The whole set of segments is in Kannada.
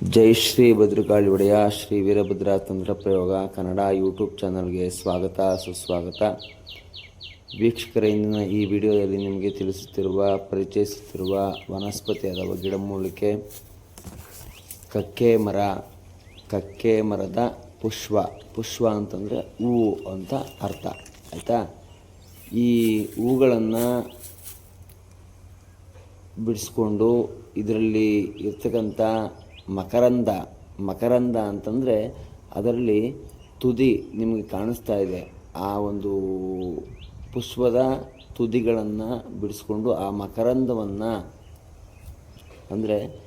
ಜೈ ಶ್ರೀ ಭದ್ರಕಾಳಿ ಒಡೆಯ ಶ್ರೀ ವೀರಭದ್ರ ತಂತ್ರ ಪ್ರಯೋಗ ಕನ್ನಡ ಯೂಟ್ಯೂಬ್ ಚಾನಲ್ಗೆ ಸ್ವಾಗತ, ಸುಸ್ವಾಗತ. ವೀಕ್ಷಕರ, ಇಂದಿನ ಈ ವಿಡಿಯೋದಲ್ಲಿ ನಿಮಗೆ ತಿಳಿಸುತ್ತಿರುವ, ಪರಿಚಯಿಸುತ್ತಿರುವ ವನಸ್ಪತಿ ಅಥವಾ ಗಿಡಮೂಲಿಕೆ ಕಕ್ಕೆ ಮರ, ಕಕ್ಕೆ ಮರದ ಪುಷ್ಪ ಪುಷ್ಪ ಅಂತಂದರೆ ಹೂವು ಅಂತ ಅರ್ಥ, ಆಯಿತಾ? ಈ ಹೂಗಳನ್ನು ಬಿಡಿಸ್ಕೊಂಡು ಇದರಲ್ಲಿ ಇರ್ತಕ್ಕಂಥ ಮಕರಂದ ಮಕರಂದ ಅಂತಂದರೆ ಅದರಲ್ಲಿ ತುದಿ ನಿಮಗೆ ಕಾಣಿಸ್ತಾ ಇದೆ. ಆ ಒಂದು ಪುಷ್ಪದ ತುದಿಗಳನ್ನು ಬಿಡಿಸ್ಕೊಂಡು ಆ ಮಕರಂದವನ್ನು ಅಂದರೆ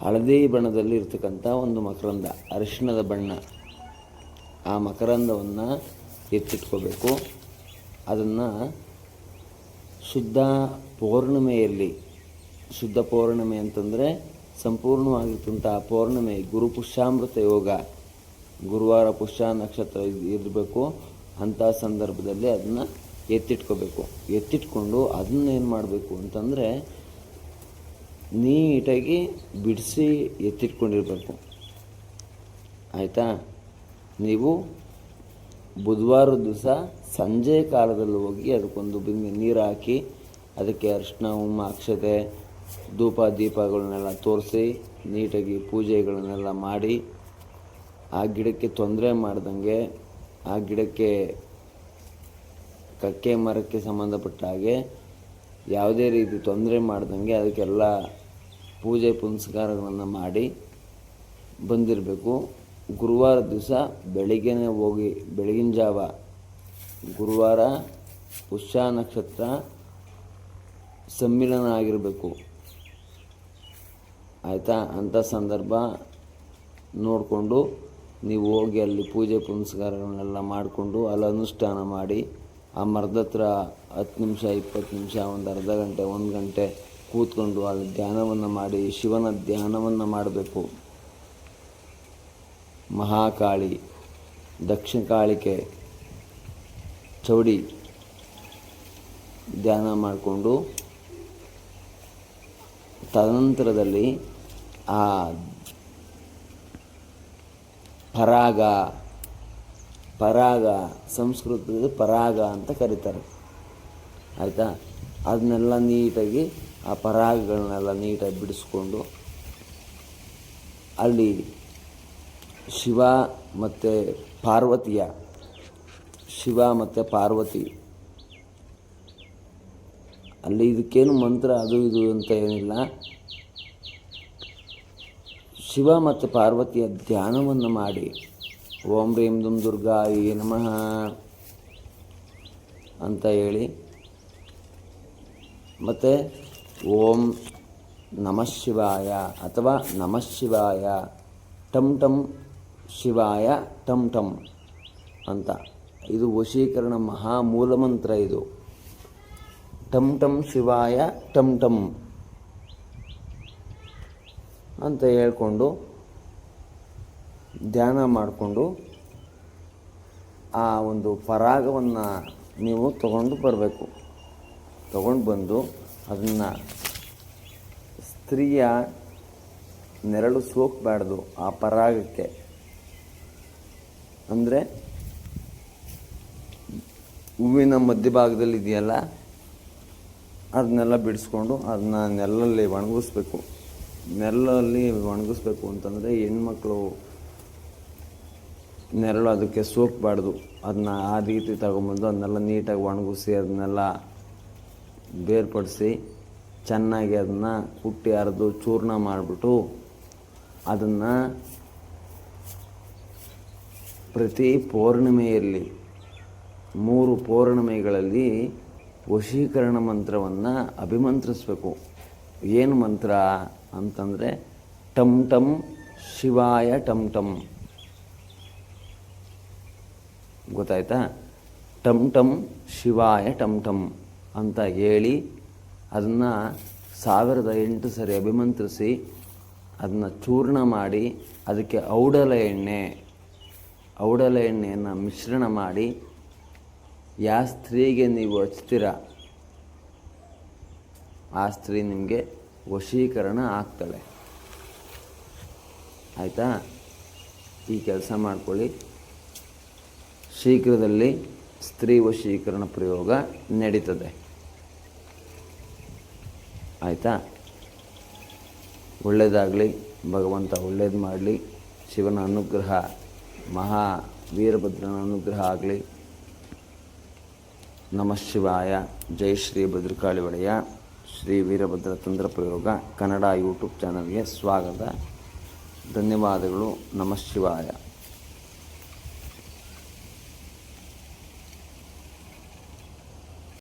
ಹಳದಿ ಬಣ್ಣದಲ್ಲಿ ಇರ್ತಕ್ಕಂಥ ಒಂದು ಮಕರಂದ, ಅರಿಶಿಣದ ಬಣ್ಣ. ಆ ಮಕರಂದವನ್ನು ಎತ್ತಿಟ್ಕೋಬೇಕು. ಅದನ್ನು ಶುದ್ಧ ಪೌರ್ಣಿಮೆಯಲ್ಲಿ, ಶುದ್ಧ ಪೌರ್ಣಿಮೆ ಅಂತಂದರೆ ಸಂಪೂರ್ಣವಾಗಿರ್ತಂಥ ಪೌರ್ಣಿಮೆ ಗುರು ಪುಷ್ಯಾಮೃತ ಯೋಗ. ಗುರುವಾರ ಪುಷ್ಯ ನಕ್ಷತ್ರ ಇರಬೇಕು. ಅಂಥ ಸಂದರ್ಭದಲ್ಲಿ ಅದನ್ನು ಎತ್ತಿಟ್ಕೋಬೇಕು. ಎತ್ತಿಟ್ಕೊಂಡು ಅದನ್ನ ಏನು ಮಾಡಬೇಕು ಅಂತಂದರೆ ನೀಟಾಗಿ ಬಿಡಿಸಿ ಎತ್ತಿಟ್ಕೊಂಡಿರಬೇಕು. ಆಯಿತಾ? ನೀವು ಬುಧವಾರ ದಿವಸ ಸಂಜೆ ಕಾಲದಲ್ಲಿ ಹೋಗಿ ಅದಕ್ಕೊಂದು ಬಿಂಗೆ ನೀರು ಹಾಕಿ, ಅದಕ್ಕೆ ಅರಿಶಿನ ಉಮ್ಮ ಅಕ್ಷತೆ ಧೂಪ ದೀಪಗಳನ್ನೆಲ್ಲ ತೋರಿಸಿ, ನೀಟಾಗಿ ಪೂಜೆಗಳನ್ನೆಲ್ಲ ಮಾಡಿ, ಆ ಗಿಡಕ್ಕೆ ತೊಂದರೆ ಮಾಡ್ದಂಗೆ, ಆ ಗಿಡಕ್ಕೆ ಕಕ್ಕೆ ಮರಕ್ಕೆ ಸಂಬಂಧಪಟ್ಟ ಹಾಗೆ ಯಾವುದೇ ರೀತಿ ತೊಂದರೆ ಮಾಡ್ದಂಗೆ ಅದಕ್ಕೆಲ್ಲ ಪೂಜೆ ಪುನಸ್ಕಾರಗಳನ್ನು ಮಾಡಿ ಬಂದಿರಬೇಕು. ಗುರುವಾರ ದಿವಸ ಬೆಳಿಗ್ಗೆನೇ ಹೋಗಿ, ಬೆಳಗಿನ ಜಾವ ಗುರುವಾರ ಪುಷ್ಯ ನಕ್ಷತ್ರ ಸಮ್ಮಿಲನ ಆಗಿರಬೇಕು. ಆಯಿತಾ? ಅಂಥ ಸಂದರ್ಭ ನೋಡಿಕೊಂಡು ನೀವು ಹೋಗಿ ಅಲ್ಲಿ ಪೂಜೆ ಪುನಸ್ಕಾರಗಳನ್ನೆಲ್ಲ ಮಾಡಿಕೊಂಡು ಅಲ್ಲಿ ಅನುಷ್ಠಾನ ಮಾಡಿ ಆ ಮರದ ಹತ್ರ ಹತ್ತು ನಿಮಿಷ, ಇಪ್ಪತ್ತು ನಿಮಿಷ, ಒಂದು ಅರ್ಧ ಗಂಟೆ, ಒಂದು ಗಂಟೆ ಕೂತ್ಕೊಂಡು ಅಲ್ಲಿ ಧ್ಯಾನವನ್ನು ಮಾಡಿ, ಶಿವನ ಧ್ಯಾನವನ್ನು ಮಾಡಬೇಕು. ಮಹಾಕಾಳಿ, ದಕ್ಷಿಣ ಕಾಳಿಕೆ, ಚೌಡಿ ಧ್ಯಾನ ಮಾಡಿಕೊಂಡು ತದನಂತರದಲ್ಲಿ ಆ, ಪರಾಗ ಪರಾಗ ಸಂಸ್ಕೃತದ ಪರಾಗ ಅಂತ ಕರೀತಾರೆ. ಆಯಿತಾ? ಅದನ್ನೆಲ್ಲ ನೀಟಾಗಿ ಆ ಪರಾಗಗಳನ್ನೆಲ್ಲ ನೀಟಾಗಿ ಬಿಡಿಸ್ಕೊಂಡು ಅಲ್ಲಿ ಶಿವ ಮತ್ತು ಪಾರ್ವತಿಯ, ಶಿವ ಮತ್ತು ಪಾರ್ವತಿ, ಅಲ್ಲಿ ಇದಕ್ಕೇನು ಮಂತ್ರ ಅದು ಇದು ಅಂತ ಏನಿಲ್ಲ. ಶಿವ ಮತ್ತು ಪಾರ್ವತಿಯ ಧ್ಯಾನವನ್ನು ಮಾಡಿ. ಓಂ ರೀಂ ದುಂ ದುರ್ಗಾ ಏ ನಮಃ ಅಂತ ಹೇಳಿ. ಮತ್ತು ಓಂ ನಮಃ ಶಿವಾಯ ಅಥವಾ ನಮಃ ಶಿವಾಯ ಟಮ್ ಟಮ್ ಶಿವಾಯ, ಟಂ ಟಂ ಅಂತ. ಇದು ವಶೀಕರಣ ಮಹಾ ಮೂಲಮಂತ್ರ ಇದು. ಟಂ ಟಂ ಶಿವಾಯ, ಟಂ ಟಮ್ ಅಂತ ಹೇಳ್ಕೊಂಡು ಧ್ಯಾನ ಮಾಡಿಕೊಂಡು ಆ ಒಂದು ಪರಾಗವನ್ನು ನೀವು ತಗೊಂಡು ಬರಬೇಕು. ತಗೊಂಡು ಬಂದು ಅದನ್ನು ಸ್ತ್ರೀಯ ನೆರಳು ಸೋಕ್ಬಾರ್ದು ಆ ಪರಾಗಕ್ಕೆ. ಅಂದರೆ ಹೂವಿನ ಮಧ್ಯಭಾಗದಲ್ಲಿ ಇದೆಯಲ್ಲ, ಅದನ್ನೆಲ್ಲ ಬಿಡಿಸ್ಕೊಂಡು ಅದನ್ನ ನೆಲ್ಲಲ್ಲಿ ಒಣಗಿಸ್ಬೇಕು. ನೆರಳಲ್ಲಿ ಒಣಗಿಸ್ಬೇಕು ಅಂತಂದರೆ ಹೆಣ್ಮಕ್ಳು ನೆರಳು ಅದಕ್ಕೆ ಸೋಕಬಾರ್ದು. ಅದನ್ನ ಆ ರೀತಿ ತಗೊಂಬಂದು ಅದನ್ನೆಲ್ಲ ನೀಟಾಗಿ ಒಣಗಿಸಿ ಅದನ್ನೆಲ್ಲ ಬೇರ್ಪಡಿಸಿ ಚೆನ್ನಾಗಿ ಅದನ್ನು ಕುಟ್ಟಿ ಅರೆದು ಚೂರ್ಣ ಮಾಡಿಬಿಟ್ಟು ಅದನ್ನು ಪ್ರತಿ ಪೌರ್ಣಿಮೆಯಲ್ಲಿ, ಮೂರು ಪೌರ್ಣಿಮೆಗಳಲ್ಲಿ ವಶೀಕರಣ ಮಂತ್ರವನ್ನು ಅಭಿಮಂತ್ರಿಸ್ಬೇಕು. ಏನು ಮಂತ್ರ ಅಂತಂದರೆ ಟಮ್ ಟಮ್ ಶಿವಾಯ ಟಮ್ ಟಮ್. ಗೊತ್ತಾಯ್ತಾ? ಟಮ್ ಟಮ್ ಶಿವಾಯ ಟಮ್ ಟಮ್ ಅಂತ ಹೇಳಿ ಅದನ್ನು ಸಾವಿರದ ಎಂಟು ಸರಿ ಅಭಿಮಂತ್ರಿಸಿ ಅದನ್ನು ಚೂರ್ಣ ಮಾಡಿ ಅದಕ್ಕೆ ಔಡಲ ಎಣ್ಣೆ, ಔಡಲ ಎಣ್ಣೆಯನ್ನು ಮಿಶ್ರಣ ಮಾಡಿ ಯಾವ ಸ್ತ್ರೀಗೆ ನೀವು ಹಚ್ತೀರ? ಆ ಸ್ತ್ರೀ ನಿಮಗೆ ವಶೀಕರಣ ಆಗ್ತಾಳೆ ಆಯಿತಾ? ಈ ಕೆಲಸ ಮಾಡ್ಕೊಳ್ಳಿ. ಶೀಘ್ರದಲ್ಲಿ ಸ್ತ್ರೀ ವಶೀಕರಣ ಪ್ರಯೋಗ ನಡೀತದೆ. ಆಯಿತಾ? ಒಳ್ಳೆಯದಾಗಲಿ ಭಗವಂತ ಒಳ್ಳೇದು ಮಾಡಲಿ. ಶಿವನ ಅನುಗ್ರಹ, ಮಹಾ ವೀರಭದ್ರನ ಅನುಗ್ರಹ ಆಗಲಿ. ನಮಃ ಶಿವಾಯ. ಜೈ ಶ್ರೀ ಭದ್ರಕಾಳಿ ಒಡೆಯ. ಶ್ರೀ ವೀರಭದ್ರ ತಂತ್ರ ಪ್ರಯೋಗ ಕನ್ನಡ ಯೂಟ್ಯೂಬ್ ಚಾನಲ್ಗೆ ಸ್ವಾಗತ. ಧನ್ಯವಾದಗಳು. ನಮಃ ಶಿವಾಯ.